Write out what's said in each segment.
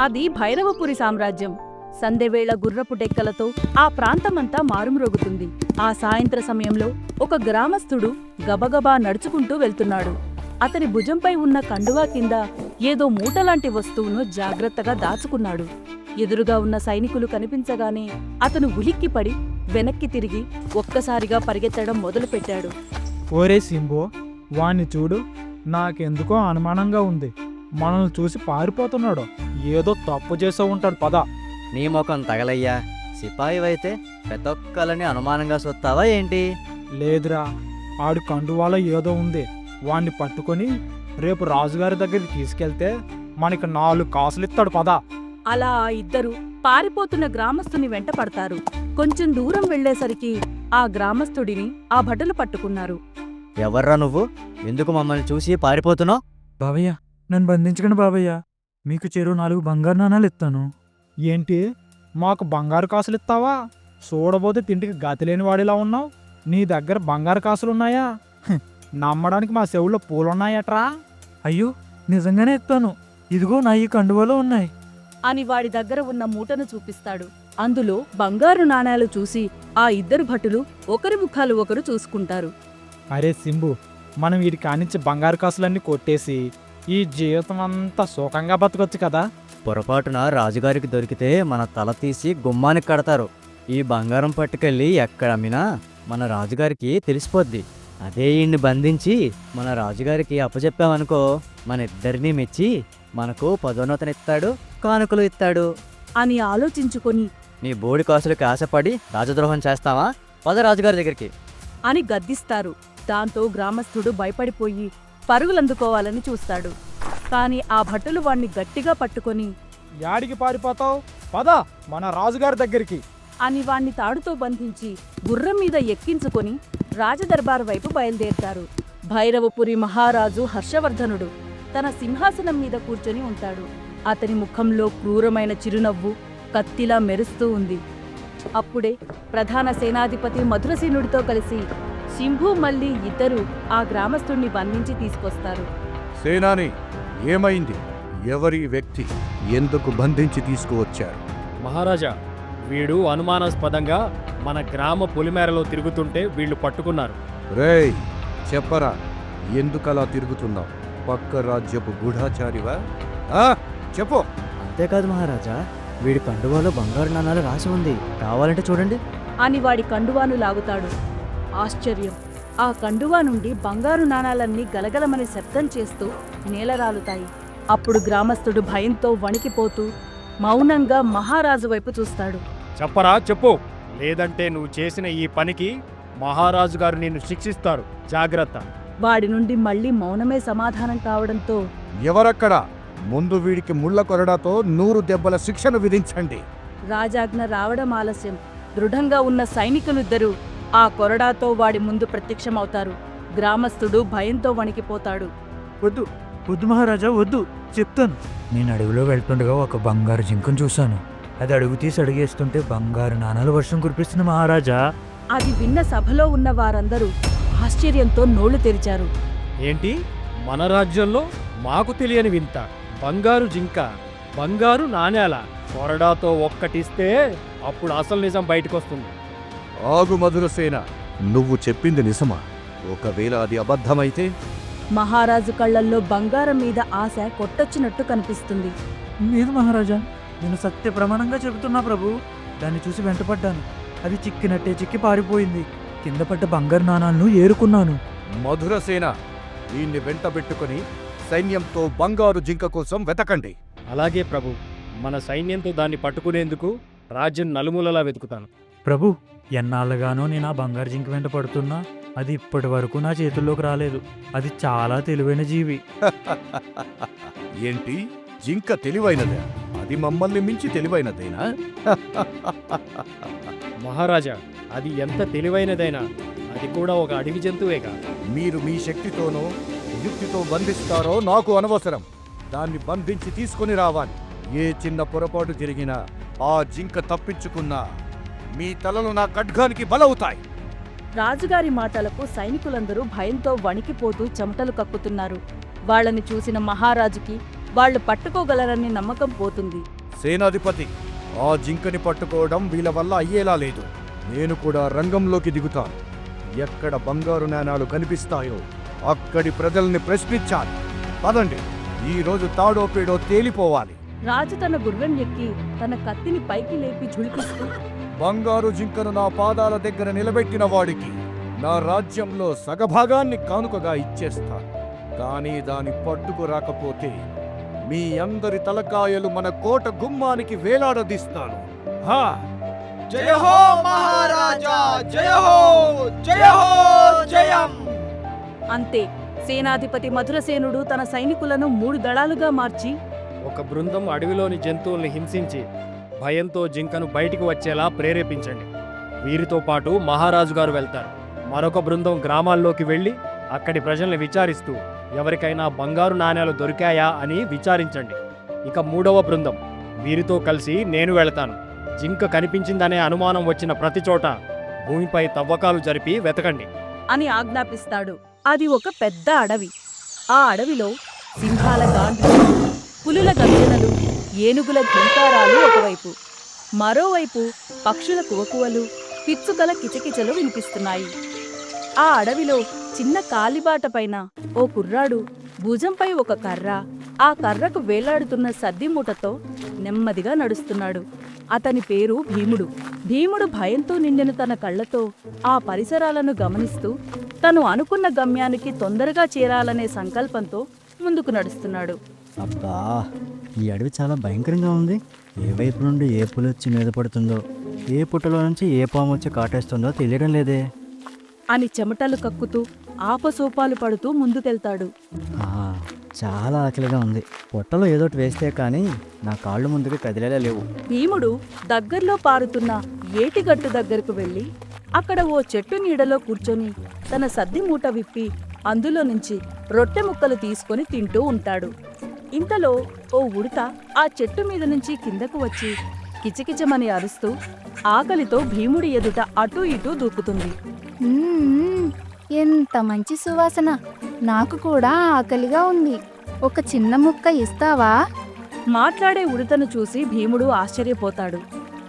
అది భైరవపురి సామ్రాజ్యం. సందెవేళ గుర్రపు డెక్కలతో ఆ ప్రాంతమంతా మారుమ్రోగుతుంది. ఆ సాయంత్ర సమయంలో ఒక గ్రామస్థుడు గబగబా నడుచుకుంటూ వెళ్తున్నాడు. అతని భుజంపై ఉన్న కండువా కింద ఏదో మూటలాంటి వస్తువును జాగ్రత్తగా దాచుకున్నాడు. ఎదురుగా ఉన్న సైనికులు కనిపించగానే అతను ఉలిక్కిపడి వెనక్కి తిరిగి ఒక్కసారిగా పరిగెత్తడం మొదలుపెట్టాడు. ఓరే సింబో వాణ్ణి చూడు. నాకెందుకో అనుమానంగా ఉంది. మనల్ని చూసి పారిపోతున్నాడు. ఏదో తప్పు చేసే ఉంటాడు పద. నీ ముఖం తగలయ్యా. సిపాయివైతే ప్రతొక్కలని అనుమానంగా సొత్తావా ఏంటి? లేదురా ఆడు కండువాలో ఏదో ఉంది. వాణ్ణి పట్టుకొని రేపు రాజుగారి దగ్గరికి తీసుకెళ్తే మనకి నాలుగు కాసులు ఇస్తాడు పద. అలా ఆ ఇద్దరు పారిపోతున్న గ్రామస్తుని వెంట పడతారు. కొంచెం దూరం వెళ్ళేసరికి ఆ గ్రామస్తుడిని ఆ భటులు పట్టుకున్నారు. ఎవర్రా నువ్వు? ఎందుకు మమ్మల్ని చూసి పారిపోతున్నావు? బాబయ్య నన్ను బంధించకండి బాబయ్య మీకు చెరువు నాలుగు బంగారు నాణాలు ఇస్తాను. ఏంటి? మాకు బంగారు కాసులు ఇస్తావా? చూడబోతే తిండికి గతి లేని వాడిలా ఉన్నావు. నీ దగ్గర బంగారు కాసులు ఉన్నాయా? నమ్మడానికి మా చెవుల్లో పూలున్నాయట్రా. అయ్యో నిజంగానే ఇస్తాను. ఇదిగో నా ఈ కండువలో ఉన్నాయి. అని వాడి దగ్గర ఉన్న మూటను చూపిస్తాడు. అందులో బంగారు నాణేలు చూసి ఆ ఇద్దరు భటులు ఒకరి ముఖాలు ఒకరు చూసుకుంటారు. అరే సింబు మనం వీడి కానించి బంగారు కాసులన్నీ కొట్టేసి ఈ జీవితం అంతా సుఖంగా బతకొచ్చు కదా. పొరపాటున రాజుగారికి దొరికితే మన తల తీసి గుమ్మానికి కడతారు. ఈ బంగారం పట్టుకెళ్ళి ఎక్కడ అమ్మినా మన రాజుగారికి తెలిసిపోద్ది. అదే ఈయన్ని బంధించి మన రాజుగారికి అప్పచెప్పామనుకో మన ఇద్దరినీ మెచ్చి మనకు పదోన్నతను ఇస్తాడు కానుకలు ఇస్తాడు. అని ఆలోచించుకొని నీ బోడి కాసులకి ఆశపడి రాజద్రోహం చేస్తావా? పద రాజుగారి దగ్గరికి. అని గద్దిస్తారు. దాంతో గ్రామస్థుడు భయపడిపోయి పరుగులందుకోవాలని చూస్తాడు. కాని ఆ భటులు వాణ్ణి గట్టిగా పట్టుకొని యాడికి పారిపోతావు? పద మన రాజుగారి దగ్గరికి. అని వాణ్ణి తాడుతో బంధించి గుర్రం మీద ఎక్కించుకొని రాజదర్బార్ వైపు బయలుదేరతారు. భైరవపురి మహారాజు హర్షవర్ధనుడు తన సింహాసనం మీద కూర్చొని ఉంటాడు. అతని ముఖంలో క్రూరమైన చిరునవ్వు కత్తిలా మెరుస్తూ ఉంది. అప్పుడే ప్రధాన సేనాధిపతి మధురసేనుడితో కలిసి శంభు మళ్ళీ ఇద్దరు ఆ గ్రామస్తుణ్ణి బంధించి తీసుకొస్తారు. సేనాని ఏమైంది? ఎవరి వ్యక్తి ఎందుకు బంధించి తీసుకువచ్చారు? మహారాజా వీడు అనుమానాస్పదంగా మన గ్రామ పొలిమేరలో తిరుగుతుంటే వీళ్ళు పట్టుకున్నారు. రేయ్ చెప్పరా ఎందుకలా తిరుగుతున్నావు? పక్క రాజ్యపు గూఢాచారివా? ఆ, చెప్పు. అంతేకాదు మహారాజా వీడి కండువాలో బంగారు నాణాలు రాసి ఉంది. కావాలంటే చూడండి. అని వాడి కండువాను లాగుతాడు. ఆశ్చర్యం. ఆ కండువా నుండి బంగారు నాణాలన్నీ గలగలమని శబ్దం చేస్తూ నేలరాలుతాయి. అప్పుడు గ్రామస్థుడు భయంతో వణికిపోతూ మౌనంగా మహారాజు వైపు చూస్తాడు. చెప్పరా చెప్పు. లేదంటే నువ్వు చేసిన ఈ పనికి మహారాజు గారు నిన్ను శిక్షిస్తారు. జాగ్రత్త. వాడి నుండి మళ్ళీ మౌనమే సమాధానం కావడంతో ఎవరక్కడ? ముందు వీడికి ముళ్ళ కొరడాతో నూరు దెబ్బల శిక్షను విధించండి. రాజాజ్ఞ రావడం ఆలస్యం. దృఢంగా ఉన్న సైనికులిద్దరూ ఆ కొరడాతో వాడి ముందు ప్రత్యక్షమవుతారు. గ్రామస్థుడు భయంతో వణికిపోతాడు. వద్దు వద్దు మహారాజా వద్దు చెప్తాను. నేను అడవిలో వెళ్తుండగా ఒక బంగారు జింకను చూశాను. అది అడుగు తీసి అడిగేస్తుంటే బంగారు నాణాలు వర్షం కురిపిస్తున్న మహారాజా. అది విన్న సభలో ఉన్న వారందరూ ఆశ్చర్యంతో నోళ్ళు తెరిచారు. ఏంటి? మన రాజ్యంలో మాకు తెలియని వింత బంగారు జింక బంగారు నాణేల కొరడాతో ఒక్కటిస్తే అప్పుడు అసలు నిజం బయటకొస్తుంది. ఆగు మధురసేన నువ్వు చెప్పింది నిజమా? ఒకవేళ అది అబద్ధమైతే? మహారాజు కళ్ళల్లో బంగారం మీద ఆశ కొట్టొచ్చినట్టు కనిపిస్తుంది. లేదు మహారాజా నేను సత్య ప్రమాణంగా చెబుతున్నా ప్రభు. దాన్ని చూసి వెంటపడ్డాను. అది చిక్కినట్టే చిక్కి పారిపోయింది. కింద పడ్డ బంగారు నాణాలను ఏరుకున్నాను. మధురసేన దీన్ని వెంటబెట్టుకుని సైన్యంతో బంగారు జింక కోసం వెతకండి. అలాగే ప్రభు మన సైన్యంతో దాన్ని పట్టుకునేందుకు రాజ్యం నలుమూలలా వెతుకుతాను. ప్రభు ఎన్నాళ్ళగానో నేను ఆ బంగారు జింక వెంట పడుతున్నా అది ఇప్పటి వరకు నా చేతుల్లోకి రాలేదు. అది చాలా తెలివైన జీవి. ఏంటి? జింక తెలివైనదే? అది మమ్మల్ని మించి తెలివైనదేనా? మహారాజా అది ఎంత తెలివైనదైనా అది కూడా ఒక అడవి జంతువేగా. మీరు మీ శక్తితోనో యుక్తితో బంధిస్తారో నాకు అనవసరం. దాన్ని బంధించి తీసుకొని రావాలి. ఏ చిన్న పొరపాటు జరిగినా ఆ జింక తప్పించుకున్నా మీ తలలు నా ఖడ్గానికి బలవుతాయి. రాజుగారి మాటలకు సైనికులందరూ భయంతో వణికిపోతూ చెమటలు కక్కుతున్నారు. వాళ్ళని చూసిన మహారాజుకి వాళ్ళు పట్టుకోగలరనే నమ్మకం పోతుంది. సేనాధిపతి ఆ జింకని పట్టుకోవడం వీళ్ళ వల్ల అయ్యేలా లేదు. నేను కూడా రంగంలోకి దిగుతాను. ఎక్కడ బంగారు నాణాలు కనిపిస్తాయో అక్కడి ప్రజల్ని ప్రశ్నించాలి. పదండి ఈ రోజు తాడో పేడో తేలిపోవాలి. రాజు తన గుర్రం ఎక్కి తన కత్తిని పైకి లేపి ఝుళిపిస్తూ బంగారు జింకను నా పాదాల దగ్గర నిలబెట్టిన వాడికి నా రాజ్యంలో సగభాగాన్ని కానుకగా ఇచ్చేస్తా. కానీ దాని పట్టుకు రాకపోతే మీ అందరి తలకాయలు మన కోట గుమ్మానికి వేలాడదీస్తాను. హా! జయ హో మహారాజా! జయ హో! జయ హో! జయం! అంతే. సేనాధిపతి మధురసేనుడు తన సైనికులను మూడు దళాలుగా మార్చి ఒక బృందం అడవిలోని జంతువుల్ని హింసించి భయంతో జింకను బయటికి వచ్చేలా ప్రేరేపించండి. వీరితో పాటు మహారాజు గారు వెళ్తారు. మరొక బృందం గ్రామాల్లోకి వెళ్ళి అక్కడి ప్రజల్ని విచారిస్తూ ఎవరికైనా బంగారు నాణేలు దొరికాయా అని విచారించండి. ఇక మూడవ బృందం వీరితో కలిసి నేను వెళతాను. జింక కనిపించిందనే అనుమానం వచ్చిన ప్రతి చోట భూమిపై తవ్వకాలు జరిపి వెతకండి. అని ఆజ్ఞాపిస్తాడు. అది ఒక పెద్ద అడవి. ఆ అడవిలో సింహాల గాండ్లు పులుల గర్జనలు ఏనుగుల ఘంకారాలు ఒకవైపు. మరోవైపు పక్షుల కువకువలు పిచ్చుకల కిచకిచలు వినిపిస్తున్నాయి. ఆ అడవిలో చిన్న కాలిబాట పైన ఓ కుర్రాడు భుజంపై ఒక కర్ర ఆ కర్రకు వేలాడుతున్న సద్ది మూటతో నెమ్మదిగా నడుస్తున్నాడు. అతని పేరు భీముడు. భీముడు భయంతో నిండిన తన కళ్ళతో ఆ పరిసరాలను గమనిస్తూ తను అనుకున్న గమ్యానికి తొందరగా చేరాలనే సంకల్పంతో ముందుకు నడుస్తున్నాడు. అబ్బా ఈ అడవి చాలా భయంకరంగా ఉంది. ఏ వైపు నుండి ఏ పులి వచ్చి మీద పడుతుందో ఏ పుట్టలో నుంచి ఏ పాము వచ్చి కాటేస్తుందో తెలియడం లేదే. అని చెమటలు కక్కుతూ ఆపసోపాలు పడుతూ ముందుకెళ్తాడు. ఆ, చాలా ఆకలిగా ఉంది. పొట్టలో ఏదోటి వేస్తే కానీ నా కాళ్ళు ముందుకు కదిలేలా లేవు. భీముడు దగ్గర్లో పారుతున్న ఏటిగట్టు దగ్గరకు వెళ్ళి అక్కడ ఓ చెట్టు నీడలో కూర్చొని తన సద్ది మూట విప్పి అందులో నుంచి రొట్టె ముక్కలు తీసుకొని తింటూ ఉంటాడు. ఇంతలో ఓ ఉడత ఆ చెట్టు మీద నుంచి కిందకు వచ్చి కిచకిచమని అరుస్తూ ఆకలితో భీముడి ఎదుట అటూ ఇటూ దూకుతుంది. ఎంత మంచి సువాసన. నాకు కూడా ఆకలిగా ఉంది. ఒక చిన్న ముక్క ఇస్తావా? మాట్లాడే ఉడతను చూసి భీముడు ఆశ్చర్యపోతాడు.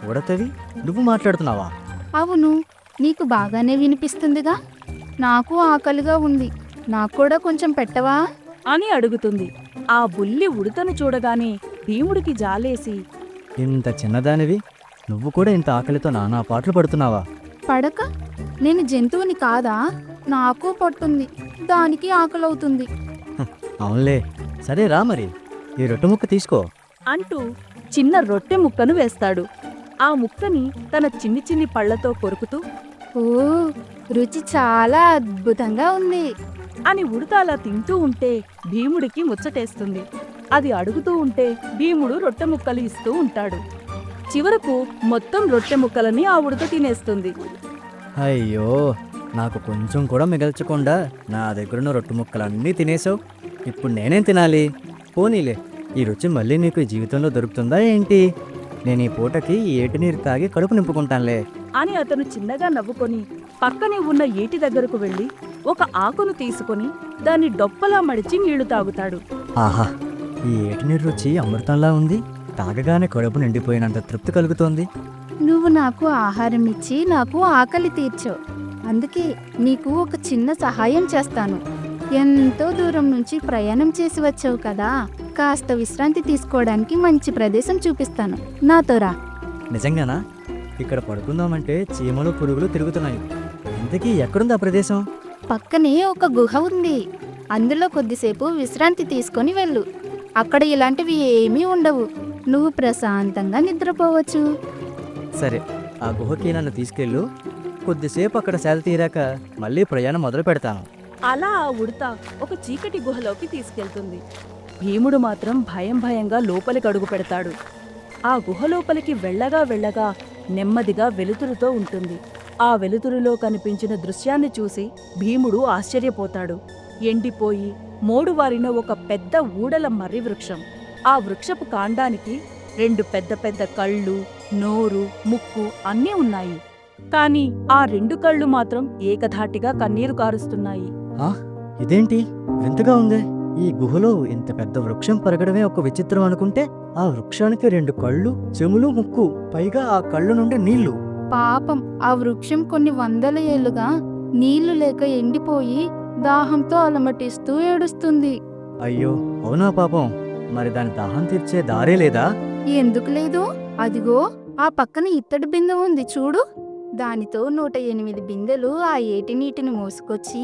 ఉడతవి? నువ్వు మాట్లాడుతున్నావా? అవును నీకు బాగానే వినిపిస్తుందిగా. నాకు ఆకలిగా ఉంది. నాకు కూడా కొంచెం పెట్టవా? అని అడుగుతుంది. ఆ బుల్లి ఉడతను చూడగానే భీముడికి జాలేసి ఇంత చిన్నదానివి? నువ్వు కూడా ఇంత ఆకలితో నానా పాటలు పడుతున్నావా? పడక. నేను జంతువుని కాదా? నాకు పట్టుంది దానికి ఆకలవుతుంది. అవునులే. సరే రా మరి. ఈ రొట్టె ముక్క తీసుకో. అంటూ చిన్న రొట్టె ముక్కను వేస్తాడు. ఆ ముక్కని తన చిన్ని చిన్ని పళ్ళతో కొరుకుతూ ఓ రుచి చాలా అద్భుతంగా ఉంది. అని ఉడత అలా తింటూ ఉంటే భీముడికి ముచ్చటేస్తుంది. అది అడుగుతూ ఉంటే భీముడు రొట్టె ముక్కలు ఇస్తూ ఉంటాడు. చివరకు మొత్తం రొట్టె ముక్కలని ఆ ఉడత తినేస్తుంది. అయ్యో నాకు కొంచెం కూడా మిగల్చకుండా నా దగ్గరున్న రొట్టె ముక్కలన్నీ తినేసావు ఇప్పుడు నేనేం తినాలి? పోనీలే ఈ రుచి మళ్ళీ నీకు జీవితంలో దొరుకుతుందా ఏంటి? నేను ఈ పూటకి ఏటి నీరు తాగి కడుపు నింపుకుంటానులే. అని అతను చిన్నగా నవ్వుకొని పక్కనే ఉన్న ఏటి దగ్గరకు వెళ్ళి ఒక ఆకును తీసుకొని దాన్ని డొప్పలా మడిచి నీళ్ళు తాగుతాడు. ఆహా ఈ ఏటి నీరు రుచి అమృతంలా ఉంది. తాగగానే కడుపు నిండిపోయినంత తృప్తి కలుగుతోంది. నువ్వు నాకు ఆహారం ఇచ్చి నాకు ఆకలి తీర్చావు అందుకే నీకు ఒక చిన్న సహాయం చేస్తాను. ఎంతో దూరం నుంచి ప్రయాణం చేసి వచ్చావు కదా. కాస్త విశ్రాంతి తీసుకోవడానికి మంచి ప్రదేశం చూపిస్తాను. నాతో రా. నిజంగానా? ఇక్కడ పడుకుందామంటే చీమలు పురుగులు తిరుగుతున్నాయి. ఇంతకీ ఎక్కడుంది ఆ ప్రదేశం? పక్కనే ఒక గుహ ఉంది. అందులో కొద్దిసేపు విశ్రాంతి తీసుకొని వెళ్ళు. అక్కడ ఇలాంటివి ఏమీ ఉండవు. నువ్వు ప్రశాంతంగా నిద్రపోవచ్చు. సరే ఆ గుహకి నన్ను తీసుకెళ్ళు. కొద్దిసేపు అక్కడ సేద తీరాక మళ్ళీ ప్రయాణం మొదలు పెడతాను. అలా ఆ ఉడత ఒక చీకటి గుహలోకి తీసుకెళ్తుంది. భీముడు మాత్రం భయం భయంగా లోపలికి అడుగు పెడతాడు. ఆ గుహ లోపలికి వెళ్ళగా వెళ్ళగా నెమ్మదిగా వెలుతురుతో ఉంటుంది. ఆ వెలుతురులో కనిపించిన దృశ్యాన్ని చూసి భీముడు ఆశ్చర్యపోతాడు. ఎండిపోయి మోడువారిన ఒక పెద్ద ఊడల మర్రి వృక్షం. ఆ వృక్షపు కాండానికి రెండు పెద్ద పెద్ద కళ్ళు నోరు ముక్కు అన్నీ ఉన్నాయి. కాని ఆ రెండు కళ్ళు మాత్రం ఏకధాటిగా కన్నీరు కారుస్తున్నాయి. ఇదేంటి? వింతగా ఉంది. ఈ గుహలో ఇంత పెద్ద వృక్షం పెరగడమే ఒక విచిత్రం అనుకుంటే ఆ వృక్షానికి రెండు కళ్ళు చెములు ముక్కు పైగా ఆ కళ్ళు నుండి నీళ్ళు. పాపం ఆ వృక్షం కొన్ని వందల ఏళ్ళుగా నీళ్ళు లేక ఎండిపోయి దాహంతో అలమటిస్తూ ఏడుస్తుంది. అయ్యో అవునా పాపం? మరి దాని దాహం తీర్చే దారే లేదా? ఎందుకు లేదు? అదిగో ఆ పక్కన ఇత్తడి బిందె ఉంది చూడు. దానితో నూట ఎనిమిది బిందెలు ఆ ఏటి నీటిని మోసుకొచ్చి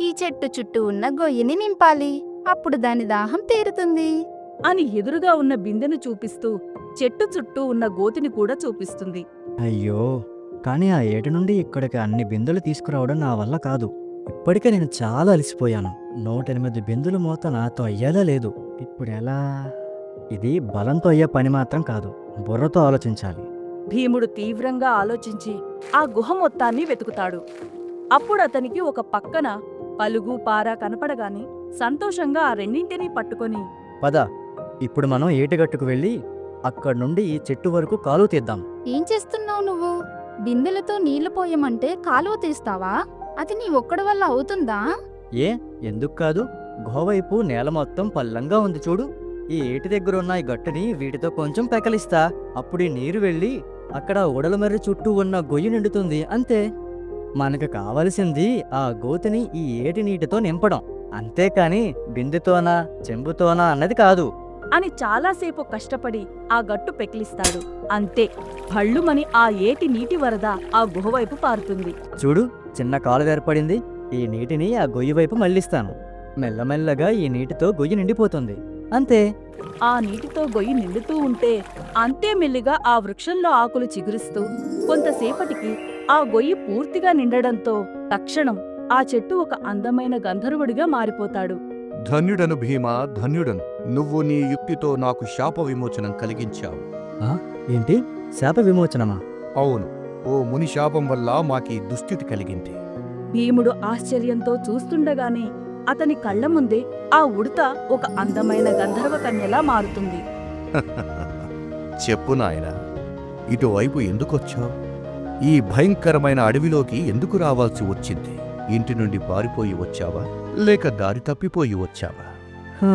ఈ చెట్టు చుట్టూ ఉన్న గొయ్యని నింపాలి. అప్పుడు దాని దాహం తీరుతుంది. అని ఎదురుగా ఉన్న బిందెను చూపిస్తూ చెట్టు చుట్టూ ఉన్న గోతిని కూడా చూపిస్తుంది. అయ్యో కానీ ఆ ఏటి నుండి ఇక్కడికి అన్ని బిందులు తీసుకురావడం నా వల్ల కాదు. ఇప్పటికే నేను చాలా అలసిపోయాను. నూట ఎనిమిది బిందులు మోత నాతో అయ్యేలా లేదు. ఇప్పుడు ఎలా? ఇది బలంతో అయ్యే పని మాత్రం కాదు. బుర్రతో ఆలోచించాలి. భీముడు తీవ్రంగా ఆలోచించి ఆ గుహ మొత్తాన్ని వెతుకుతాడు. అప్పుడు అతనికి ఒక పక్కన పలుగు పార కనపడగానే సంతోషంగా ఆ రెండింటినీ పట్టుకొని పద ఇప్పుడు మనం ఏటిగట్టుకు వెళ్ళి అక్కడి నుండి ఈ చెట్టు వరకు కాలువ తీద్దాం. ఏం చేస్తున్నావు నువ్వు? బిందెలతో నీళ్ళు పోయమంటే కాలువ తీస్తావా? అది నీ ఒక్కడి వల్ల అవుతుందా? ఏ ఎందుకు కాదు? గుహ వైపు నేల మొత్తం పల్లంగా ఉంది చూడు. ఈ ఏటి దగ్గర ఉన్న ఈ గట్టుని వీటితో కొంచెం పెకలిస్తా. అప్పుడు ఈ నీరు వెళ్ళి అక్కడ ఉడల మర్రి చుట్టూ ఉన్న గొయ్యి నిండుతుంది అంతే. మనకు కావలసింది ఆ గోతిని ఈ ఏటి నీటితో నింపడం. అంతేకాని బిందెతోనా చెంబుతోనా అన్నది కాదు. అని చాలాసేపు కష్టపడి ఆ గట్టు పెకిలిస్తాడు. అంతే భళ్ళుమని ఆ ఏటి నీటి వరద ఆ గుహవైపు పారుతుంది. చూడు చిన్న కాలువ ఏర్పడింది. ఈ నీటిని ఆ గొయ్యి వైపు మళ్ళిస్తాను. మెల్లమెల్లగా ఈ నీటితో గొయ్యి నిండిపోతుంది. అంతే. ఆ నీటితో గొయ్యి నిండుతూ ఉంటే అంతే మెల్లిగా ఆ వృక్షంలో ఆకులు చిగురిస్తూ కొంతసేపటికి ఆ గొయ్యి పూర్తిగా నిండడంతో తక్షణం ఆ చెట్టు ఒక అందమైన గంధర్వుడిగా మారిపోతాడు. ధన్యుడను భీమా ధన్యుడను. నువ్వు నీ యుక్తితో నాకు శాప విమోచనం కలిగించావు ఏంటి? శాప విమోచనమా అవును. ఓ ముని శాపం వల్ల మాకీ దుస్థితి కలిగింది. భీముడు ఆశ్చర్యంతో చూస్తుండగానే అతని కళ్ళ ముందే ఆ ఉడత ఒక అందమైన గంధర్వ కన్యలా మారుతుంది. చెప్పు నాయనా ఇటువైపు ఎందుకొచ్చావు? ఈ భయంకరమైన అడవిలోకి ఎందుకు రావాల్సి వచ్చింది? ఇంటి నుండి పారిపోయి వచ్చావా? లేక దారి తప్పిపోయి వచ్చావా? హా,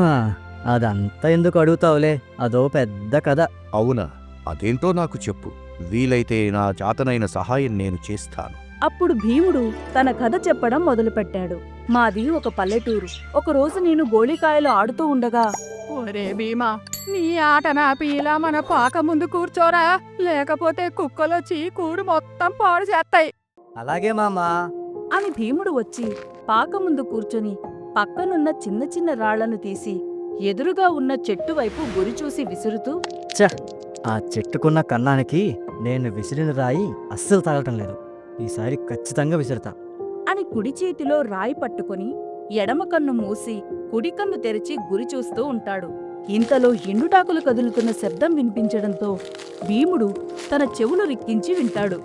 అదంతా ఎందుకు అడుగుతావులే? అదో పెద్ద కథ. అవునా? అదేంటో నాకు చెప్పు. వీలైతే నా చాతనైన సహాయం నేను చేస్తాను. అప్పుడు భీముడు తన కథ చెప్పడం మొదలుపెట్టాడు. మాది ఒక పల్లెటూరు. ఒకరోజు నేను గోళికాయలు ఆడుతూ ఉండగా ఒరే భీమా నీ ఆట నాపి ఇలా మన పాక ముందు కూర్చోరా? లేకపోతే కుక్కలొచ్చి కూడు మొత్తం పాడు చేస్తాయి. అలాగే మామా. అని భీముడు వచ్చి పాక ముందు కూర్చొని పక్కనున్న చిన్న చిన్న రాళ్ళను తీసి ఎదురుగా ఉన్న చెట్టు వైపు గురి చూసి విసురుతూ ఆ చెట్టుకున్న కన్నానికి నేను విసిరిన రాయి అస్సలు తగలటం లేదు. ఈసారి ఖచ్చితంగా విసిరుతా. అని కుడి చేతిలో రాయి పట్టుకొని ఎడమ కన్ను మూసి కుడి కన్ను తెరిచి గురి చూస్తూ ఉంటాడు. ఇంతలో ఎండుటాకులు కదులుతున్న శబ్దం వినిపించడంతో భీముడు తన చెవులు రిక్కించి వింటాడు.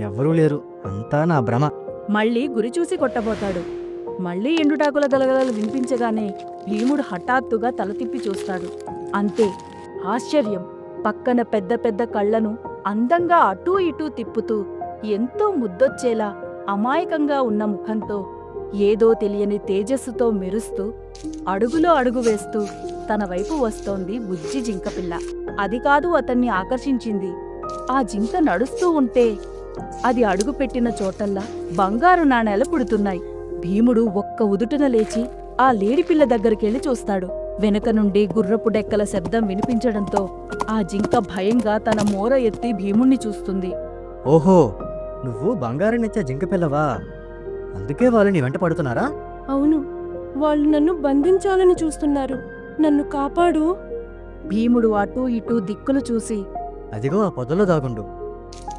ఎవ్వరూ లేరు. అంతా నా భ్రమ. మళ్ళీ గురి చూసి కొట్టబోతాడు. మళ్ళీ ఎండుటాకుల గలగలలు వినిపించగానే భీముడు హఠాత్తుగా తల తిప్పి చూస్తాడు. అంతే ఆశ్చర్యం. పక్కన పెద్ద పెద్ద కళ్ళను అందంగా అటూ ఇటూ తిప్పుతూ ఎంతో ముద్దొచ్చేలా అమాయకంగా ఉన్న ముఖంతో ఏదో తెలియని తేజస్సుతో మెరుస్తూ అడుగులో అడుగు వేస్తూ తన వైపు వస్తోంది బుజ్జి జింకపిల్ల. అది కాదు అతన్ని ఆకర్షించింది. ఆ జింక నడుస్తూ ఉంటే అది అడుగుపెట్టిన చోటల్లా బంగారు నాణేలు పుడుతున్నాయి. భీముడు ఒక్క ఉదుటున లేచి ఆ లేడిపిల్ల దగ్గరికెళ్ళి చూస్తాడు. వెనక నుండి గుర్రపు డెక్కల శబ్దం వినిపించడంతో ఆ జింక భయంగా తన మోర ఎత్తి భీముణ్ణి చూస్తుంది. ఓహో నువ్వు బంగారాన్నిచ్చే జింక పిల్లవా? అందుకే వాళ్ళు నీ వెంట పడుతున్నారా? అవును వాళ్ళు నన్ను బంధించాలని చూస్తున్నారు. నన్ను కాపాడు. భీముడు అటూ ఇటూ దిక్కులు చూసి అదిగో ఆ పొదలో దాగుండు.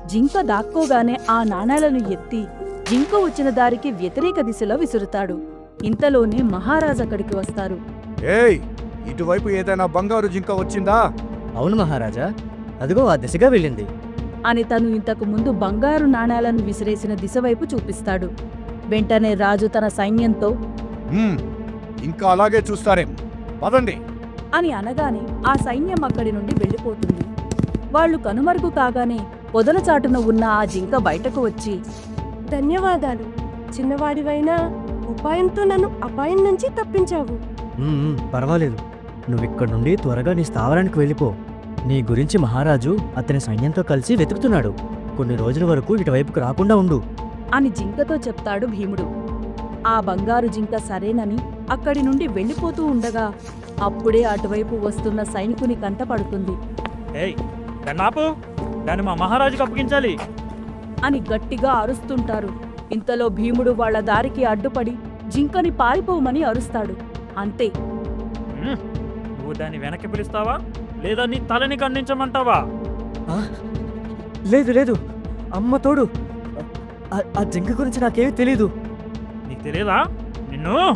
జింక దాక్కోగానే ఆ నాణేలను ఎత్తి జింక వచ్చిన దారికి వ్యతిరేక దిశలో విసురుతాడు. ఇంతలోనే మహారాజ్ అక్కడికి వస్తారు. ఏయ్ ఇటువైపు ఏదైనా బంగారు జింక వచ్చిందా? అవును మహారాజా అదిగో ఆ దిశగా వెళ్ళింది. అని తను ఇంతకు ముందు బంగారు నాణేలను విసిరేసిన దిశ వైపు చూపిస్తాడు. వెంటనే రాజు తన సైన్యంతో హ్మ్, ఇంకా అలాగే చూస్తారేం. పదండి. అని అనగానే ఆ సైన్యం అక్కడి నుండి వెళ్ళిపోతుంది. వాళ్ళు కనుమరుగు కాగానే పొదల చాటున ఉన్న ఆ జింక బయటకు వచ్చి ధన్యవాదాలు. చిన్నవాడివైనా ఉపాయంతో నన్ను అపాయం నుంచి తప్పించావు. "ఉమ్, ఉమ్, పర్వాలేదు. నువ్వు ఇక్కడ నుండి త్వరగా నీ స్థావరానికి వెళ్ళిపో. నీ గురించి మహారాజు అతని సైన్యంతో కలిసి వెతుకుతున్నాడు. కొన్ని రోజుల వరకు ఇటువైపుకు రాకుండా ఉండు. అని జింకతో చెప్తాడు భీముడు. ఆ బంగారు జింక సరేనని అక్కడి నుండి వెళ్ళిపోతూ ఉండగా అప్పుడే అటువైపు వస్తున్న సైనికుని కంటపడుతుంది ఏయ్ దాన్ని ఆపు. దాన్ని మా మహారాజుకి అప్పగించాలి. అని గట్టిగా అరుస్తుంటారు. ఇంతలో భీముడు వాళ్ళ దారికి అడ్డుపడి జింకని పారిపోమని అరుస్తాడు. అంతే. నువ్వు దాన్ని వెనక్కి పిలుస్తావా? లేదా నీ తలని ఖండించమంటావా? లేదు లేదు. అమ్మ తోడు. ఆ- ఆ జింక గురించి నాకేమీ తెలీదు. నీకు తెలియదా నిన్ను?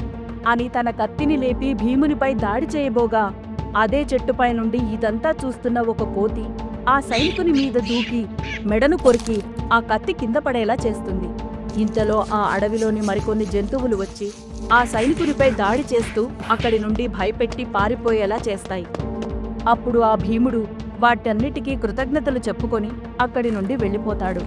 అని తన కత్తిని లేపి భీమునిపై దాడి చేయబోగా అదే చెట్టుపై నుండి ఇదంతా చూస్తున్న ఒక కోతి ఆ సైనికుని మీద దూకి మెడను కొరికి ఆ కత్తి కింద పడేలా చేస్తుంది. ఇంతలో ఆ అడవిలోని మరికొన్ని జంతువులు వచ్చి ఆ సైనికుడిపై దాడి చేస్తూ అక్కడి నుండి భయపెట్టి పారిపోయేలా చేస్తాయి. అప్పుడు ఆ భీముడు వాటన్నిటికీ కృతజ్ఞతలు చెప్పుకొని అక్కడి నుండి వెళ్ళిపోతాడు.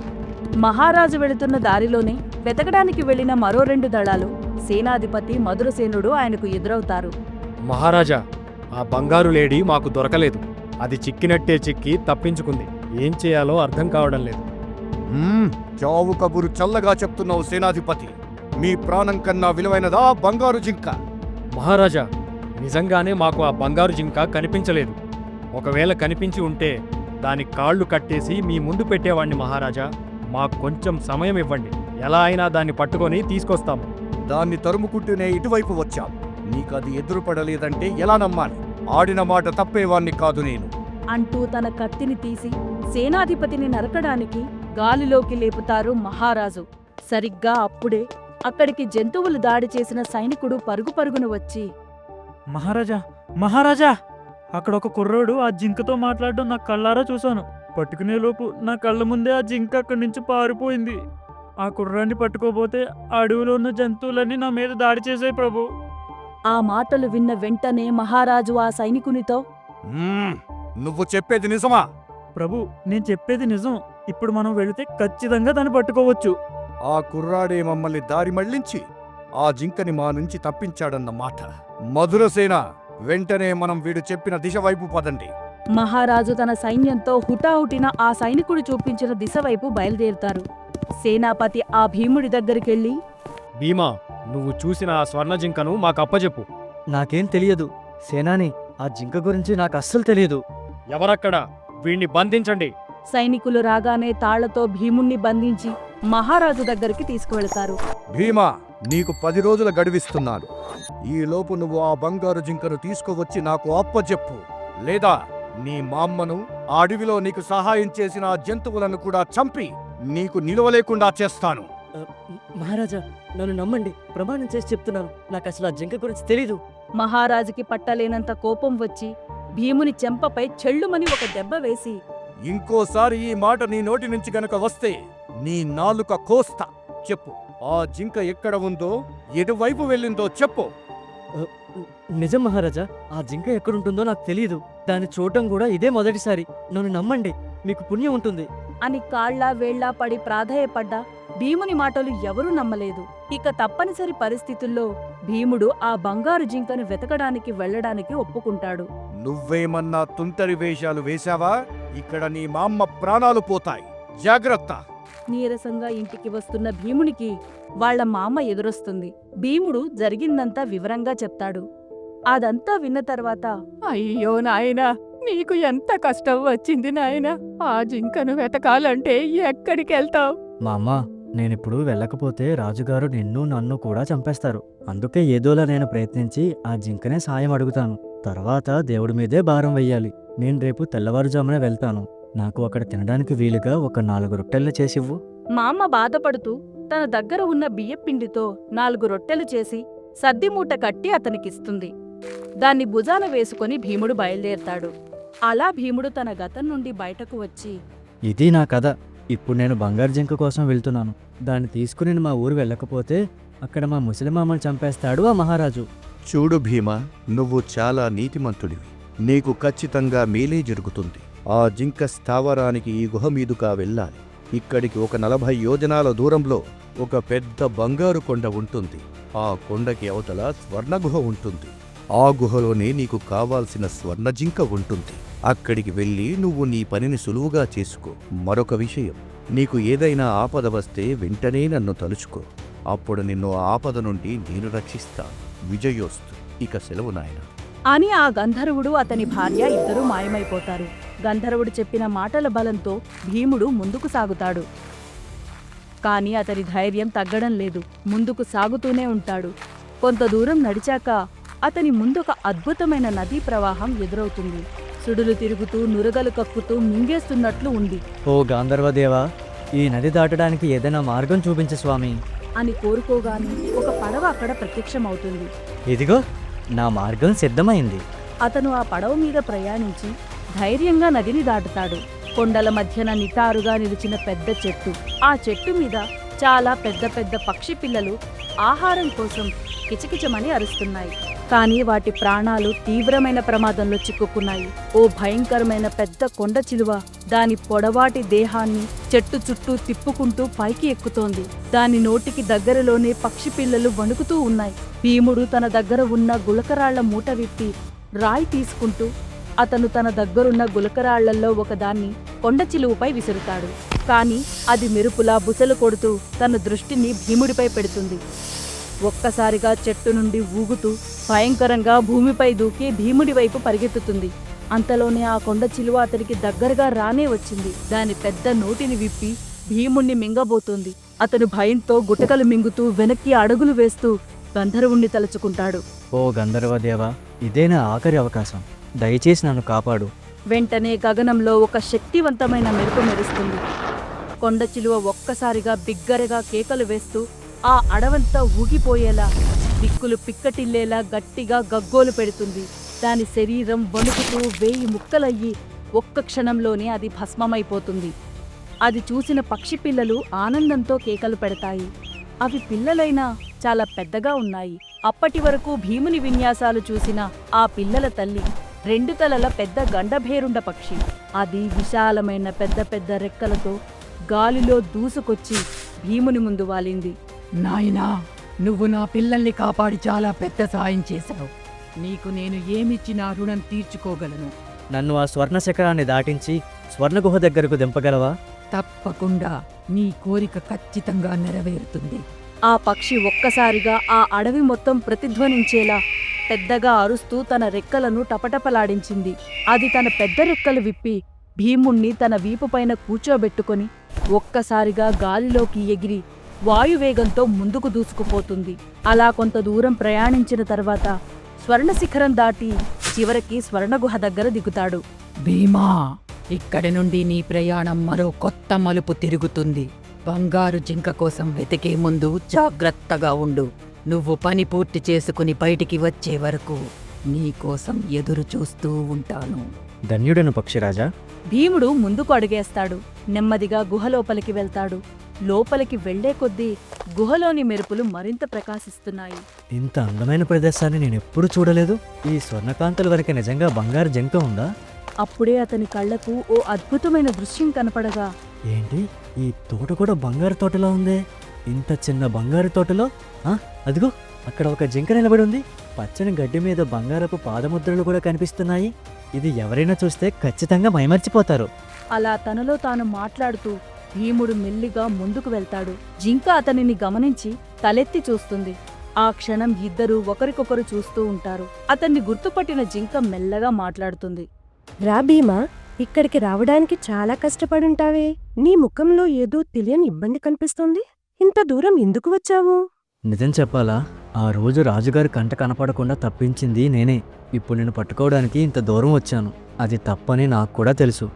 మహారాజు వెళుతున్న దారిలోనే వెతకడానికి వెళ్ళిన మరో రెండు దళాలు సేనాధిపతి మధురసేనుడు ఆయనకు ఎదురవుతారు. మహారాజా ఆ బంగారు లేడీ మాకు దొరకలేదు. అది చిక్కినట్టే చిక్కి తప్పించుకుంది. ఏం చేయాలో అర్థం కావడం లేదు. చావు కబురు చల్లగా చెప్తున్నావు సేనాధిపతి. మీ ప్రాణం కన్నా విలువైనదా బంగారు జింక? మహారాజా నిజంగానే మాకు ఆ బంగారు జింక కనిపించలేదు. ఒకవేళ కనిపించి ఉంటే దాని కాళ్ళు కట్టేసి మీ ముందు పెట్టేవాణ్ణి మహారాజా. మాకు కొంచెం సమయం ఇవ్వండి. ఎలా అయినా దాన్ని పట్టుకొని తీసుకొస్తాము. దాన్ని తరుముకుంటూనే ఇటువైపు వచ్చాం. నీకది ఎదురుపడలేదంటే ఎలా నమ్మాలి? ఆడిన మాట తప్పేవాణ్ణి కాదు నేను. అంటూ తన కత్తిని తీసి సేనాధిపతిని నరకడానికి గాలిలోకి లేపుతారు మహారాజు. సరిగ్గా అప్పుడే అక్కడికి జంతువులు దాడి చేసిన సైనికుడు పరుగు పరుగున వచ్చి మహారాజా మహారాజా! అక్కడ ఒక కుర్రోడు ఆ జింకతో మాట్లాడడం నా కళ్ళారా చూశాను. పట్టుకునే లోపు నా కళ్ళ ముందే ఆ జింక అక్కడి నుంచి పారిపోయింది. ఆ కుర్రాన్ని పట్టుకోపోతే ఆ అడవిలో ఉన్న జంతువులన్నీ నా మీద దాడి చేసాయి ప్రభు. ఆ మాటలు విన్న వెంటనే మహారాజు ఆ సైనికునితో నువ్వు చెప్పేది నిజమా? ప్రభు నేను చెప్పేది నిజం. ఇప్పుడు మనం వెళితే ఖచ్చితంగా దాన్ని పట్టుకోవచ్చు. ఆ కుర్రాడే మమ్మల్ని దారి మళ్ళించి ఆ జింకని మా నుంచి తప్పించాడన్న మాట. మధురసేన వెంటనే మనం వీడు చెప్పిన దిశ వైపు పదండి. మహారాజు తన సైన్యంతో హుటాహుటిన ఆ సైనికుడు చూపించిన దిశ వైపు బయలుదేరుతారు. సేనాపతి ఆ భీముడి దగ్గరికెళ్ళి భీమా నువ్వు చూసిన ఆ స్వర్ణ జింకను మాకు అప్పచెప్పు నాకేం తెలియదు. సేనాని ఆ జింక గురించి నాకు అస్సలు తెలియదు. ఎవరక్కడ? వీణ్ణి బంధించండి. సైనికులు రాగానే తాళ్ళతో భీముణ్ణి బంధించి మహారాజు దగ్గరికి తీసుకువెళతారు. భీమా నీకు పది రోజుల గడువిస్తున్నాను. ఈలోపు నువ్వు ఆ బంగారు జింకను తీసుకువచ్చి నాకు అప్పచెప్పు లేదా నీ మామ్మను ఆ అడవిలో నీకు సహాయం చేసిన ఆ జంతువులను కూడా చంపి నీకు నిలువ లేకుండా చేస్తాను. మహారాజా నన్ను నమ్మండి. ప్రమాణం చేసి చెప్తున్నాను. నాకు అసలు ఆ జింక గురించి తెలీదు. మహారాజుకి పట్టలేనంత కోపం వచ్చి భీముని చెంపపై చెళ్ళుమని ఒక దెబ్బ వేసి ఇంకోసారి ఈ మాట నీ నోటి నుంచి గనక వస్తే నీ నాలుక కోస్తా. చెప్పు. ఆ జింక ఎక్కడ ఉందో ఎటువైపు వెళ్ళిందో చెప్పు. నిజం మహారాజా ఆ జింక ఎక్కడుంటుందో నాకు తెలియదు దాన్ని చూడటం కూడా ఇదే మొదటిసారి. నన్ను నమ్మండి మీకు పుణ్యం ఉంటుంది. అని కాళ్ళ వేళ్ళ పడి ప్రాధేయపడ్డా భీముని మాటలు ఎవరూ నమ్మలేదు. ఇక తప్పనిసరి పరిస్థితుల్లో భీముడు ఆ బంగారు జింకను వెతకడానికి వెళ్ళడానికి ఒప్పుకుంటాడు. నువ్వేమన్నా తుంటరి వేషాలు వేశావా? ఇక్కడ నీ మామ్మ ప్రాణాలు పోతాయి. జాగ్రత్త. నీరసంగా ఇంటికి వస్తున్న భీమునికి వాళ్ళ మామ ఎదురొస్తుంది. భీముడు జరిగిందంతా వివరంగా చెప్తాడు. అదంతా విన్న తర్వాత అయ్యో నాయనా నీకు ఎంత కష్టం వచ్చింది నాయనా. ఆ జింకను వెతకాలంటే ఎక్కడికి వెళ్తావు? మా అమ్మ నేనిప్పుడు వెళ్ళకపోతే రాజుగారు నిన్ను నన్ను కూడా చంపేస్తారు. అందుకే ఏదోలా నేను ప్రయత్నించి ఆ జింకనే సాయం అడుగుతాను. తర్వాత దేవుడి మీదే భారం వెయ్యాలి. నేను రేపు తెల్లవారుజామున వెళ్తాను. నాకు అక్కడ తినడానికి వీలుగా ఒక నాలుగు రొట్టెలు చేసివ్వు. మా అమ్మ బాధపడుతూ తన దగ్గర ఉన్న బియ్యపిండితో నాలుగు రొట్టెలు చేసి సద్దిమూట కట్టి అతనికిస్తుంది. దాన్ని భుజాన వేసుకొని భీముడు బయలుదేరతాడు. అలా భీముడు తన గతం నుండి బయటకు వచ్చి ఇది నా కథ. ఇప్పుడు నేను బంగారు జింక కోసం వెళ్తున్నాను. దాన్ని తీసుకుని మా ఊరు వెళ్ళకపోతే అక్కడ మా ముసలిమామని చంపేస్తాడు ఆ మహారాజు. చూడు భీమ నువ్వు చాలా నీతిమంతుడివి. నీకు ఖచ్చితంగా మేలే జరుగుతుంది. ఆ జింక స్థావరానికి ఈ గుహ మీదుగా వెళ్ళాలి. ఇక్కడికి ఒక నలభై యోజనాల దూరంలో ఒక పెద్ద బంగారు కొండ ఉంటుంది. ఆ కొండకి అవతల స్వర్ణ గుహ ఉంటుంది. ఆ గుహలోనే నీకు కావాల్సిన స్వర్ణ జింక ఉంటుంది. అక్కడికి వెళ్ళి నువ్వు నీ పనిని సులువుగా చేసుకో. మరొక విషయం నీకు ఏదైనా ఆపద వస్తే వెంటనే నన్ను తలుచుకో. అప్పుడు నిన్ను ఆ ఆపద నుండి నేను రక్షిస్తా. విజయోస్తు. ఇక సెలవు నాయనా. అని ఆ గంధర్వుడు అతని భార్య ఇద్దరూ మాయమైపోతారు. గంధర్వుడు చెప్పిన మాటల బలంతో భీముడు ముందుకు సాగుతాడు. కాని అతని ధైర్యం తగ్గడం లేదు. ముందుకు సాగుతూనే ఉంటాడు. కొంత దూరం నడిచాక అతని ముందొక అద్భుతమైన నదీ ప్రవాహం ఎదురవుతుంది. సుడులు తిరుగుతూ నురగలు కక్కుతూ మింగేస్తున్నట్లు ఉంది. ఓ గాంధర్వదేవా ఈ నది దాటడానికి ఏదైనా మార్గం చూపించు స్వామి. అని కోరుకోగానే ఒక పడవ అక్కడ ప్రత్యక్షమవుతుంది. ఇదిగో నా మార్గం సిద్ధమైంది. అతను ఆ పడవ మీద ప్రయాణించి ధైర్యంగా నదిని దాటుతాడు. కొండల మధ్యన నిటారుగా నిలిచిన పెద్ద చెట్టు. ఆ చెట్టు మీద చాలా పెద్ద పెద్ద పక్షి పిల్లలు ఆహారం కోసం కిచకిచమని అరుస్తున్నాయి. కానీ వాటి ప్రాణాలు తీవ్రమైన ప్రమాదంలో చిక్కుకున్నాయి. ఓ భయంకరమైన పెద్ద కొండ చిలువ దాని పొడవాటి దేహాన్ని చెట్టు చుట్టూ తిప్పుకుంటూ పైకి ఎక్కుతోంది. దాని నోటికి దగ్గరలోనే పక్షి పిల్లలు వణుకుతూ ఉన్నాయి. భీముడు తన దగ్గర ఉన్న గులకరాళ్ళ మూట విప్పి రాయి తీసుకుంటూ అతను తన దగ్గరున్న గులకరాళ్ళలో ఒకదాన్ని కొండ చిలువపై విసురుతాడు. కానీ అది మెరుపులా బుసలు కొడుతూ తన దృష్టిని భీముడిపై పెడుతుంది. ఒక్కసారిగా చెట్టు నుండి ఊగుతూ భయంకరంగా భూమిపై దూకి భీముడి వైపు పరిగెత్తుతుంది. అంతలోనే ఆ కొండ చిలువ అతనికి దగ్గరగా రానే వచ్చింది. దాని పెద్ద నోటిని విప్పి భీముణ్ణి మింగబోతుంది. అతను భయంతో గుటకలు మింగుతూ వెనక్కి అడుగులు వేస్తూ గంధర్వుణ్ణి తలుచుకుంటాడు. ఓ గంధర్వదేవా ఇదే నా ఆఖరి అవకాశం. దయచేసి నన్ను కాపాడు. వెంటనే గగనంలో ఒక శక్తివంతమైన మెరుపు మెరుస్తుంది. కొండ చిలువ ఒక్కసారిగా బిగ్గరగా కేకలు వేస్తూ ఆ అడవంతా ఊగిపోయేలా దిక్కులు పిక్కటిల్లేలా గట్టిగా గగ్గోలు పెడుతుంది. దాని శరీరం వణుకుతూ వేయి ముక్కలయ్యి ఒక్క క్షణంలోనే అది భస్మమైపోతుంది. అది చూసిన పక్షి పిల్లలు ఆనందంతో కేకలు పెడతాయి. అవి పిల్లలైనా చాలా పెద్దగా ఉన్నాయి. అప్పటి వరకు భీముని విన్యాసాలు చూసిన ఆ పిల్లల తల్లి రెండు తలల పెద్ద గండభేరుండ పక్షి. అది విశాలమైన పెద్ద పెద్ద రెక్కలతో గాలిలో దూసుకొచ్చి భీముని ముందు వాలింది. నాయనా నువ్వు నా పిల్లల్ని కాపాడి చాలా పెద్ద సాయం చేశావు. నీకు నేను ఏమిచ్చినా రుణం తీర్చుకోగలను. నన్ను ఆ స్వర్ణ శిఖరాన్ని దాటించి స్వర్ణ గుహ దగ్గరకు దింపగలవా? తప్పకుండా. నీ కోరిక ఖచ్చితంగా నెరవేరుతుంది. ఆ పక్షి ఒక్కసారిగా ఆ అడవి మొత్తం ప్రతిధ్వనించేలా పెద్దగా అరుస్తూ తన రెక్కలను టపటపలాడించింది. అది తన పెద్ద రెక్కలు విప్పి భీముణ్ణి తన వీపుపైన కూర్చోబెట్టుకొని ఒక్కసారిగా గాలిలోకి ఎగిరి వాయువేగంతో ముందుకు దూసుకుపోతుంది. అలా కొంత దూరం ప్రయాణించిన తర్వాత స్వర్ణ శిఖరం దాటి చివరికి స్వర్ణగుహ దగ్గర దిగుతాడు. భీమా ఇక్కడి నుండి నీ ప్రయాణం మరో కొత్త మలుపు తిరుగుతుంది. బంగారు జింక కోసం వెతికే ముందు జాగ్రత్తగా ఉండు. నువ్వు పని పూర్తి చేసుకుని బయటికి వచ్చే వరకు నీ కోసం ఎదురు చూస్తూ ఉంటాను. ధన్యుడను పక్షిరాజా. భీముడు ముందుకు అడుగేస్తాడు. నెమ్మదిగా గుహలోపలికి వెళ్తాడు. లోపలికి వెళ్ళే కొద్దీ గుహలోని మెరుపులు మరింత ప్రకాశిస్తున్నాయి. ఇంత అందమైన ప్రదేశాన్ని నేను ఎప్పుడు చూడలేదు. ఈ స్వర్ణకాంతల వరకు నిజంగా బంగారు జంక ఉందా? అప్పుడే అతని కళ్ళకు ఓ అద్భుతమైన దృశ్యం కనపడగా ఏంటి? ఈ తోట కూడా బంగారు తోటలో ఉందే? ఇంత చిన్న బంగారు తోటలో? ఆ, అదిగో అక్కడ ఒక జింక నిలబడి ఉంది. పచ్చని గడ్డి మీద బంగారపు పాదముద్రలు కూడా కనిపిస్తున్నాయి. ఇది ఎవరైనా చూస్తే ఖచ్చితంగా మైమర్చిపోతారు. అలా తనలో తాను మాట్లాడుతూ భీముడు మెల్లిగా ముందుకు వెళ్తాడు. జింక అతనిని గమనించి తలెత్తి చూస్తుంది. ఆ క్షణం ఇద్దరూ ఒకరికొకరు చూస్తూ ఉంటారు. అతన్ని గుర్తుపట్టిన జింక మెల్లగా మాట్లాడుతుంది. రా భీమా ఇక్కడికి రావడానికి చాలా కష్టపడుంటావే. నీ ముఖంలో ఏదో తెలియని ఇబ్బంది కనిపిస్తుంది. ఇంత దూరం ఎందుకు వచ్చావు? నిజం చెప్పాలా? ఆ రోజు రాజుగారి కంట కనపడకుండా తప్పించింది నేనే. ఇప్పుడు నేను పట్టుకోవడానికి ఇంత దూరం వచ్చాను. అది తప్పని నాకు కూడా తెలుసు.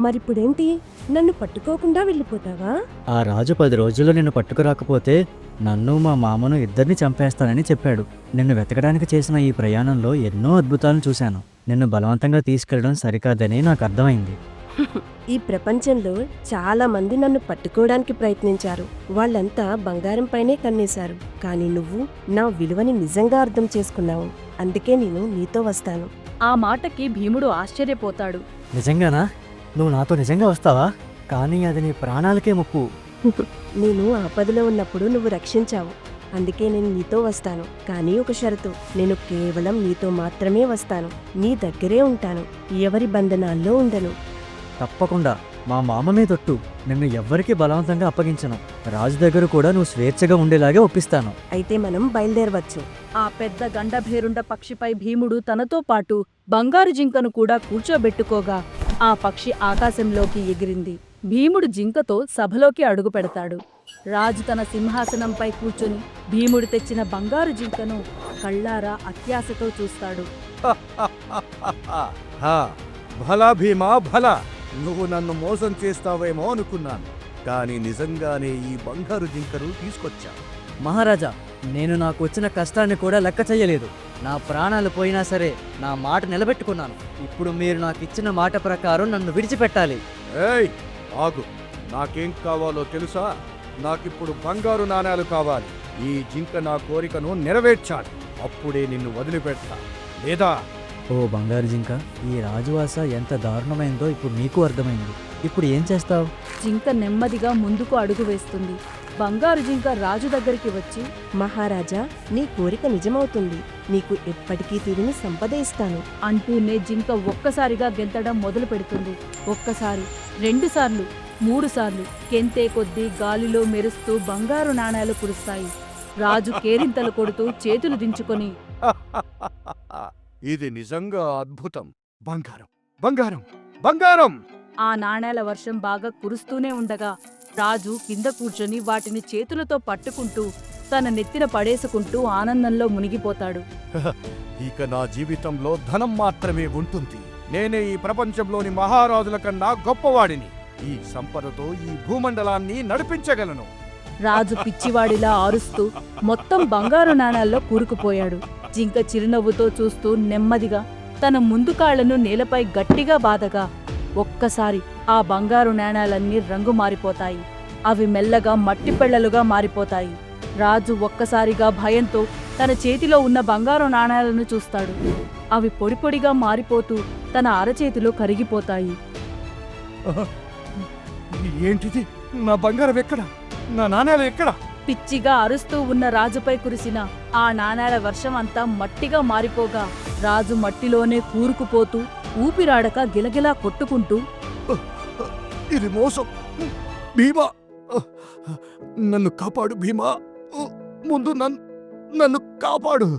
మరిప్పుడేంటి? నన్ను పట్టుకోకుండా వెళ్ళిపోతావా? ఆ రాజు పది రోజుల్లో నిన్ను పట్టుకురాకపోతే నన్ను మా మామను ఇద్దరిని చంపేస్తానని చెప్పాడు. నిన్ను వెతకడానికి చేసిన ఈ ప్రయాణంలో ఎన్నో అద్భుతాలను చూశాను. నిన్ను బలవంతంగా తీసుకెళ్ళడం సరికాదని నాకు అర్థమైంది. ఈ ప్రపంచంలో చాలా మంది నన్ను పట్టుకోవడానికి ప్రయత్నించారు. వాళ్ళంతా బంగారం పైనే కన్నేశారు. కానీ నువ్వు నా విలువని నిజంగా అర్థం చేసుకున్నావు. అందుకే నేను నీతో వస్తాను. ఆ మాటకి భీముడు ఆశ్చర్యపోతాడు. నిజంగానా? నువ్వు నాతో నిజంగా వస్తావా? కానీ అది నీ ప్రాణాలకే ముప్పు. నేను ఆపదలో ఉన్నప్పుడు నువ్వు రక్షించావు. అందుకే నేను నీతో వస్తాను. కానీ ఒక షరతు. నేను కేవలం నీతో మాత్రమే వస్తాను. నీ దగ్గరే ఉంటాను. ఎవరి బంధనాల్లో ఉండను. తప్పకుండా. మా మామ మీదొట్టు నిన్ను ఎవ్వరికీ బలవంతంగా అప్పగించను. రాజు దగ్గర కూడా నువ్వు స్వేచ్ఛగా ఉండేలాగే ఒప్పిస్తాను. అయితే మనం బయలుదేరవచ్చు. ఆ పెద్ద గండభేరుండ పక్షిపై భీముడు తనతో పాటు బంగారు జింకను కూడా కూర్చోబెట్టుకోగా ఆ పక్షి ఆకాశంలోకి ఎగిరింది. భీముడు జింకతో సభలోకి అడుగు పెడతాడు. రాజు తన సింహాసనంపై కూర్చొని భీముడు తెచ్చిన బంగారు జింకను కళ్ళారా అత్యాశతో చూస్తాడు. హా, భలా భీమా భలా. నువ్వు నన్ను మోసం చేస్తావేమో అనుకున్నాను కానీ నిజంగానే ఈ బంగారు జింకను తీసుకొచ్చా? మహారాజా నేను నాకు వచ్చిన కష్టాన్ని కూడా లెక్క చేయలేదు. నా ప్రాణాలు పోయినా సరే నా మాట నిలబెట్టుకున్నాను. ఇప్పుడు మీరు నాకు ఇచ్చిన మాట ప్రకారం నన్ను విడిచిపెట్టాలి. ఏయ్ ఆగు. నాకేం కావాలో తెలుసా? నాకిప్పుడు బంగారు నాణాలు కావాలి. ఈ జింక నా కోరికను నెరవేర్చాలి. అప్పుడే నిన్ను వదిలిపెడతా. లేదా ఓ బంగారు జింక ఈ రాజువాస ఎంత దారుణమైందో ఇప్పుడు నీకు అర్థమైంది. ఇప్పుడు ఏం చేస్తావు? జింక నెమ్మదిగా ముందుకు అడుగు వేస్తుంది. బంగారు జింక రాజు దగ్గరికి వచ్చి మహారాజా నీ కోరిక నిజమవుతుంది. నీకు ఎప్పటికీ తీరిని సంపద ఇస్తాను. అంటూనే జింక ఒక్కసారిగా గెంతడం మొదలు పెడుతుంది. ఒక్కసారి రెండుసార్లు మూడుసార్లు కెంతే కొద్దీ గాలిలో మెరుస్తూ బంగారు నాణేలు కురుస్తాయి. రాజు కేరింతలు కొడుతూ చేతులు దించుకొని ఇది నిజంగా అద్భుతం. బంగారం బంగారం బంగారం! ఆ నాణేల వర్షం బాగా కురుస్తూనే ఉండగా రాజు కింద కూర్చొని వాటిని చేతులతో పట్టుకుంటూ తన నెత్తిన పడేసుకుంటూ ఆనందంలో మునిగిపోతాడు. ఇక నా జీవితంలో ధనం మాత్రమే ఉంటుంది. నేనే ఈ ప్రపంచంలోని మహారాజుల కన్నా గొప్పవాడిని. ఈ సంపదతో ఈ భూమండలాన్ని నడిపించగలను. రాజు పిచ్చివాడిలా ఆరుస్తూ మొత్తం బంగారు నాణాల్లో కూరుకుపోయాడు. జింక చిరునవ్వుతో చూస్తూ నెమ్మదిగా తన ముందు కాళ్ళను నేలపై గట్టిగా బాధగా ఒక్కసారి ఆ బంగారు నాణాలన్నీ రంగు మారిపోతాయి. అవి మెల్లగా మట్టి పెళ్ళలుగా మారిపోతాయి. రాజు ఒక్కసారిగా భయంతో తన చేతిలో ఉన్న బంగారు నాణాలను చూస్తాడు. అవి పొడి పొడిగా మారిపోతూ తన అరచేతిలో కరిగిపోతాయి. ఏంటిది? నా బంగారం ఎక్కడ? నా నాణాలు ఎక్కడ? పిచ్చిగా అరుస్తూ ఉన్న రాజుపై కురిసిన ఆ నాణేల వర్షం అంతా మట్టిగా మారిపోగా రాజు మట్టిలోనే కూరుకుపోతూ ఊపిరాడక గిలగిలా కొట్టుకుంటూ ఇది మోసం. భీమా. నన్ను కాపాడు భీమా. ముందు నన్ను నన్ను కాపాడు.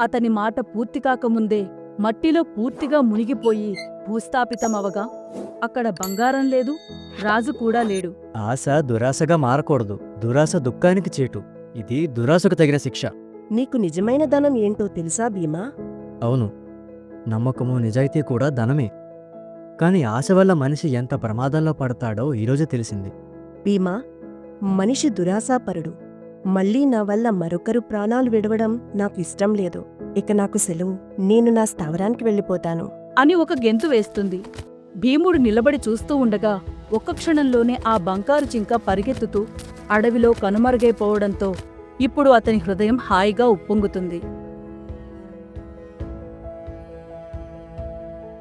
అతని మాట పూర్తి కాకముందే మట్టిలో పూర్తిగా మునిగిపోయి భూస్థాపితమవగా అక్కడ బంగారం లేదు రాజు కూడా లేడు. ఆశ దురాశగా మారకూడదు. దురాశ దుఃఖానికి చేటు. ఇది దురాశకు తగిన శిక్ష. నీకు నిజమైన ధనం ఏంటో తెలుసా భీమా? అవును. నమ్మకము నిజాయితీ కూడా ధనమే. కానీ ఆశ వల్ల మనిషి ఎంత ప్రమాదంలో పడతాడో ఈరోజే తెలిసింది. భీమా మనిషి దురాశాపరుడు. మళ్ళీ నా వల్ల మరొకరు ప్రాణాలు విడవడం నాకు ఇష్టం లేదు. ఇక నాకు సెలవు. నేను నా స్థావరానికి వెళ్ళిపోతాను. అని ఒక గెంతు వేస్తుంది. భీముడు నిలబడి చూస్తూ ఉండగా ఒక్క క్షణంలోనే ఆ బంకారు చింక పరిగెత్తుతూ అడవిలో కనుమరుగైపోవడంతో ఇప్పుడు అతని హృదయం హాయిగా ఉప్పొంగుతుంది.